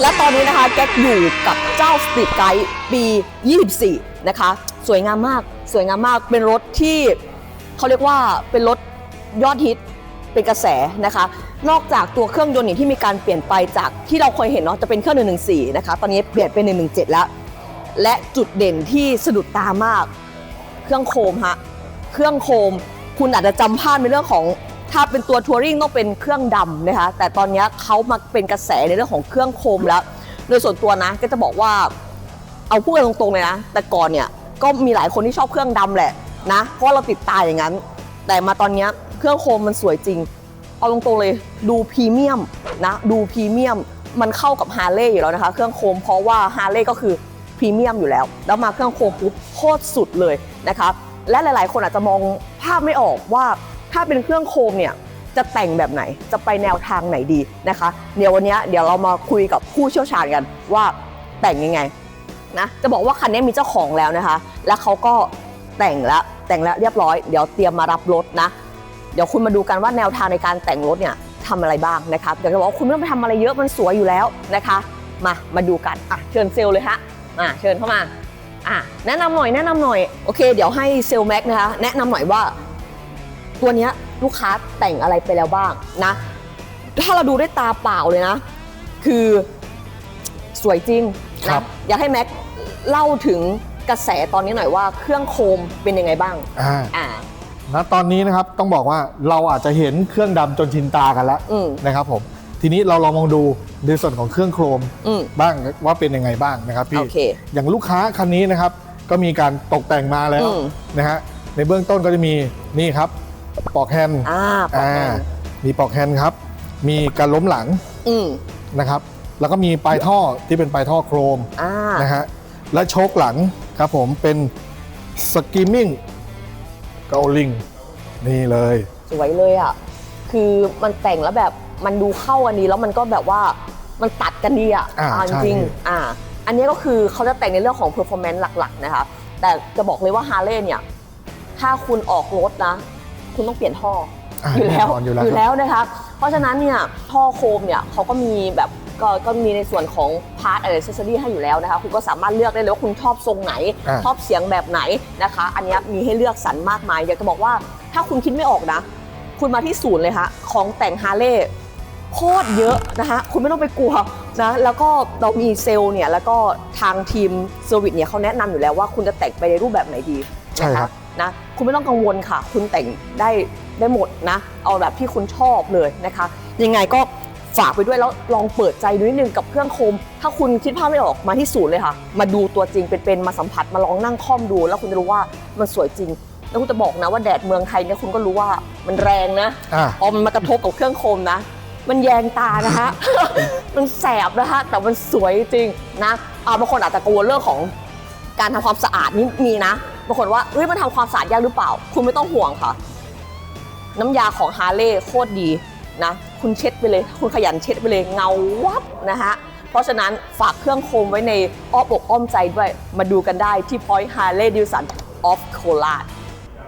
และตอนนี้นะคะแก๊กอยู่กับเจ้าสตรีทไกด์ปี 24 นะคะ สวยงามมากสวยงามมากเป็นรถที่เขาเรียกว่าเป็นรถยอดฮิตเป็นกระแสนะคะ นอกจากตัวเครื่องยนต์นี่ที่มีการเปลี่ยนไปจากที่เราเคยเห็นเนาะจะเป็นเครื่อง 114 นะคะ ตอนนี้เปลี่ยนเป็น 117 แล้ว และจุดเด่นที่สะดุดตามาก เครื่องโคมฮะ เครื่องโคม คุณอาจจะจำพลาดในเรื่องของ ถ้าเป็นตัวทัวริงต้องเป็นเครื่องดำนะคะ แต่ตอนนี้เขามาเป็นกระแสในเรื่องของเครื่องโคมแล้ว โดยส่วนตัวนะก็จะบอกว่าเอาพูดกันตรงๆเลยนะ แต่ก่อนเนี่ยก็มีหลายคนที่ชอบเครื่องดำแหละนะ เพราะเราติดตายอย่างนั้น แต่มาตอนนี้เครื่องโคมมันสวยจริง เอาตรงๆเลยดูพรีเมียมนะดูพรีเมียมมันเข้ากับฮาร์เลย์อยู่แล้วนะคะ เครื่องโคมเพราะว่าฮาร์เลย์ก็คือพรีเมียมอยู่แล้ว แล้วมาเครื่องโคมปุ๊บโคตรสุดเลยนะคะ และหลายๆ คนอาจจะมองภาพไม่ออกว่า ถ้าเป็นเครื่องโคมเนี่ยจะแต่งแบบไหนจะไปแนวทางไหนดีนะคะ เดี๋ยววันนี้เดี๋ยวเรามาคุยกับผู้เชี่ยวชาญกันว่าแต่งยังไงนะจะบอกว่าคันนี้มีเจ้าของแล้วนะคะ แล้วเขาก็แต่งแล้วแต่งแล้วเรียบร้อยเดี๋ยวเตรียมมารับรถนะ เดี๋ยวคุณมาดูกันว่าแนวทางในการแต่งรถเนี่ยทำอะไรบ้างนะครับเดี๋ยวจะบอกว่าคุณไม่ต้องไปทำอะไรเยอะมันสวยอยู่แล้วนะคะ มามาดูกันอะเชิญเซลล์เลยฮะอะเชิญเข้ามาอะแนะนำหน่อยแนะนำหน่อยโอเค เดี๋ยวให้เซลล์แม็กนะคะแนะนำหน่อยว่า ตัวเนี้ยลูกค้าแต่งอะไรไปแล้วบ้างนะ ถ้าเราดูด้วยตาเปล่าเลยนะ คือสวยจริงครันะบ อยากให้แม็กเล่าถึงกระแสตอนนี้หน่อยว่าเครื่องโคมเป็นยังไงบ้างอ่าอ่า ณตอนนี้นะครับต้องบอกว่าเราอาจจะเห็นเครื่องดำจนชินตากันแล้วอืม นะครับผมทีนี้เราลองมองดูในส่วนของเครื่องโครมอืม บ้างว่าเป็นยังไงบ้างนะครับพี่โอเคอย่างลูกค้าคันนี้นะครับก็มีการตกแต่งมาแล้วอืม นะฮะในเบื้องต้นก็จะมีนี่ครับ ปลอกแฮนด์อ่าปอกแฮนด์ มีปลอกแฮนด์ครับ มีการล้มหลังอืมนะครับ แล้วก็มีปลายท่อที่เป็นปลายท่อโครมอ่านะฮะและโชคหลังครับผมเป็นสกิมมิ่งเกาลิงนี่เลย สวยเลยอะ คือมันแต่งแล้วแบบมันดูเข้ากันดีแล้วมันก็แบบว่ามันตัดกันดีอะอ่าเอาจใช่ริงๆอ่า อันนี้ก็คือเขาจะแต่งในเรื่องของ performance หลักๆนะคะ แต่จะบอกเลยว่าฮาร์เลย์เนี่ย ถ้าคุณออกรถนะ คุณต้องเปลี่ยนท่ออ่าอยู่แล้วแน่นอนอยู่แล้วอยู่แล้วนะคะเพราะฉะนั้นเนี่ยท่อโคมเนี่ยเขาก็มีแบบก็ก็มีในส่วนของพาร์ทอะไรเซสซอรี่ให้อยู่แล้วนะคะคุณก็สามารถเลือกได้เลยว่าคุณชอบทรงไหน อ่าชอบเสียงแบบไหนนะคะ อันเนี้ยมีให้เลือกสรรมากมายอยากจะบอกว่าถ้าคุณคิดไม่ออกนะ คุณมาที่ศูนย์เลยฮะของแต่งฮาร์เลย์โคตรเยอะนะคะคุณไม่ต้องไปกลัวนะแล้วก็เรามีเซลล์เนี่ยแล้วก็ทางทีมเซอร์วิสเนี่ยเขาแนะนำอยู่แล้วว่าคุณจะแต่งไปในรูปแบบไหนดี ใช่ครับ นะ คุณไม่ต้องกังวลค่ะ คุณแต่งได้ได้หมดนะ เอาแบบที่คุณชอบเลยนะคะ ยังไงก็ฝากไปด้วยแล้วลองเปิดใจดูนิดนึงกับเครื่องโคม ถ้าคุณคิดภาพไม่ออกมาที่ศูนย์เลยค่ะ มาดูตัวจริงเป็นๆมาสัมผัสมาลองนั่งคล่อมดู แล้วคุณจะรู้ว่ามันสวยจริง แล้วคุณจะบอกนะว่าแดดเมืองไทยเนี่ยคุณก็รู้ว่ามันแรงนะอ่า พอมันมากระทบกับเครื่องโคมนะ มันแยงตานะคะ มันแสบนะคะ แต่มันสวยจริงนะอ่าบางคนอาจจะกังวลเรื่องของการทำความสะอาดนี่มีนะ บางคนว่าเฮ้ยมันทำความสะอาดยากหรือเปล่า คุณไม่ต้องห่วงค่ะ น้ำยาของฮาร์เลย์โคตรดีนะคุณเช็ดไปเลย คุณขยันเช็ดไปเลยเงาวับนะฮะเพราะฉะนั้นฝากเครื่องโคมไว้ในอ้อมอกอ้อมใจด้วย มาดูกันได้ที่ Point Harley Davidson of Collard